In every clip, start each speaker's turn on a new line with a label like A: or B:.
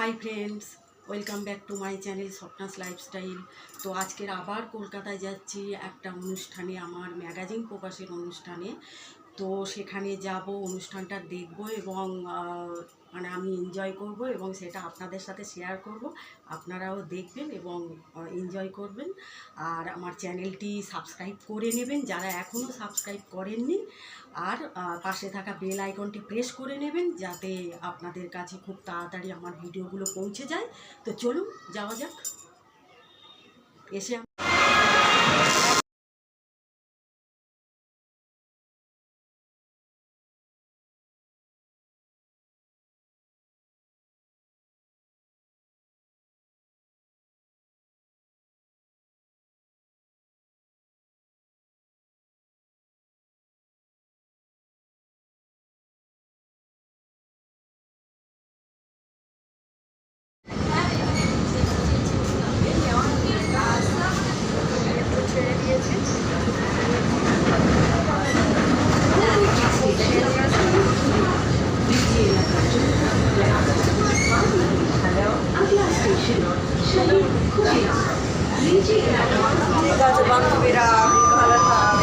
A: Hi friends welcome back to my channel Swapna's lifestyle তো আজকের আবার কলকাতায় যাচ্ছি একটা অনুষ্ঠানে, আমার ম্যাগাজিন প্রকাশের অনুষ্ঠানে। তো সেখানে যাব, অনুষ্ঠানটা দেখব এবং মানে আমি এনজয় করব এবং সেটা আপনাদের সাথে শেয়ার করব। আপনারাও দেখবেন এবং এনজয় করবেন। আর আমার চ্যানেলটি সাবস্ক্রাইব করে নেবেন যারা এখনও সাবস্ক্রাইব করেননি। আর পাশে থাকা বেল আইকনটি প্রেস করে নেবেন যাতে আপনাদের কাছে খুব তাড়াতাড়ি আমার ভিডিওগুলো পৌঁছে যায়। তো চলুন, যাওয়া যাক। এসে
B: ঠিক আছে বান্ধবীরা ভালো থাক।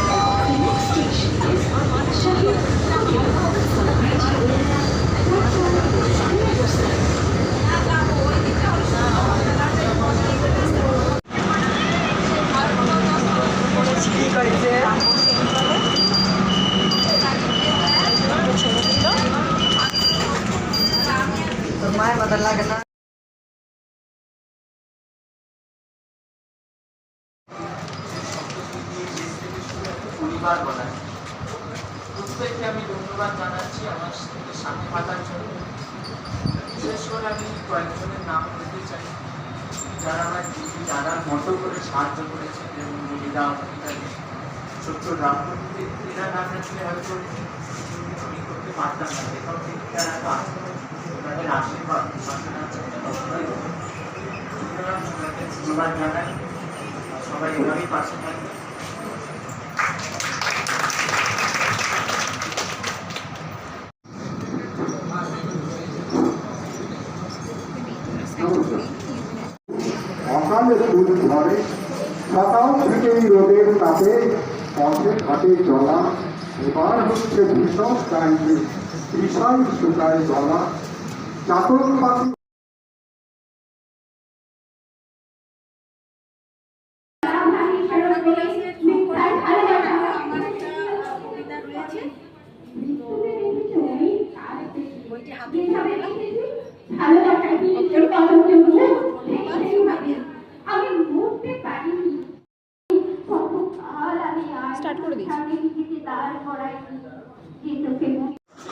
B: মায়ের মাথা লাগে না।
C: পরিবার বলায় প্রত্যেককে আমি ধন্যবাদ জানাচ্ছি আমার সাথে সামনে পাতার জন্য। বিশেষ করে আমি কয়েকজনের নাম বলতে চাই, যারা আমার দিদি দাদার মতো করে সাহায্য করেছেন এবং মহিলা অধিকারী ছোট্ট রামপতি এরা না থাকলে হয়তো আমি করতে পারতাম না এখন তারা তো ওনাদের আশীর্বাদ ধন্যবাদ জানাই। সবাই এভাবেই পাশে থাকবে
D: ফুল ধরে সকাল থেকেই রোদের তাপে পথে ঘাটে চলা। এবার হচ্ছে ভীষণ টাইমে বিষয় শুকায় গলা। চাতক পাখি
E: ভালো আমি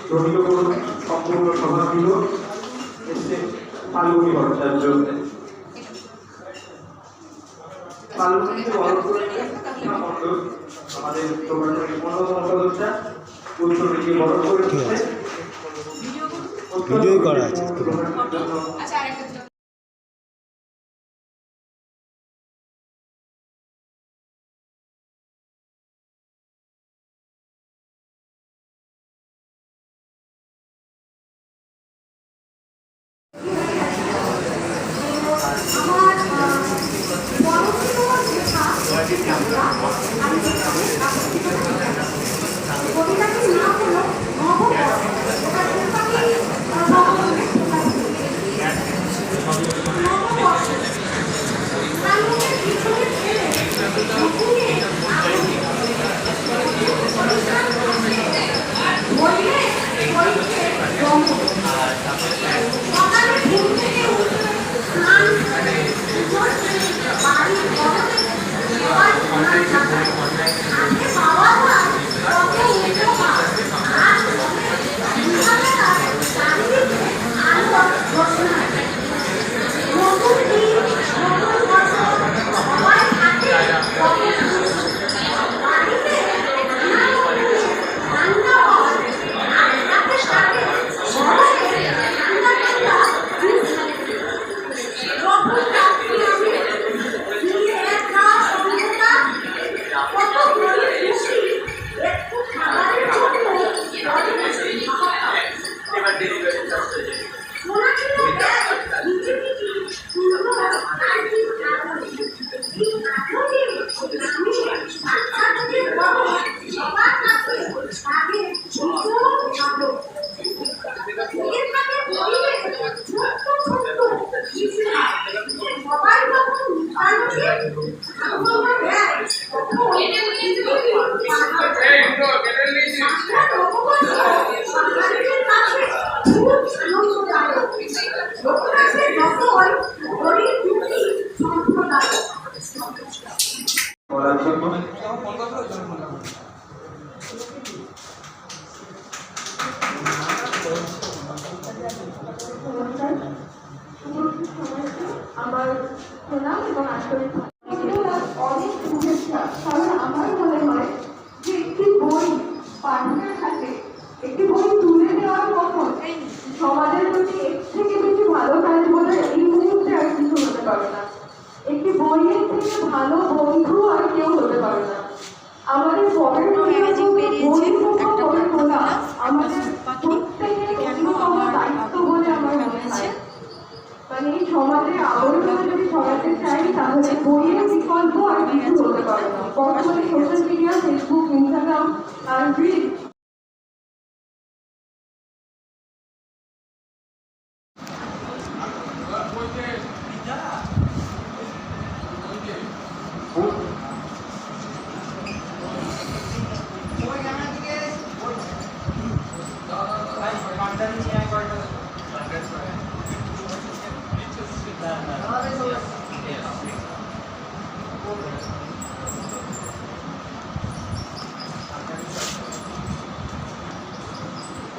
F: জমিত সম্পূর্ণ সভা ছিল ফাল্গুনি ভট্টাচার্য মণ্ডল আমাদের সদস্য বরণ করে
G: ভিডিও করা আছে।
E: সকালে ঘুম থেকে উঠে স্নান করে বাড়ি ঘর
H: করার জন্য Gracias. হচ্ছে বইয়ের বিকল্প আর কিছু হতে পারে না বর্তমানে সোশ্যাল মিডিয়া ফেসবুক ইনস্টাগ্রাম আর রিল
I: Thank you.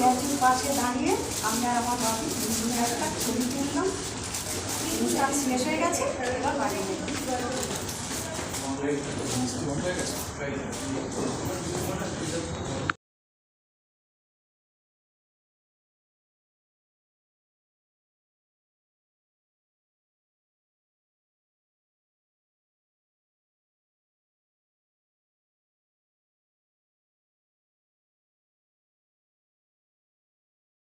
I: স্ট্যাচুর পাশে দাঁড়িয়ে আমরা আমার একটা ছবি তুললাম কাজ শেষ হয়ে গেছে এবার বাড়ি গেলাম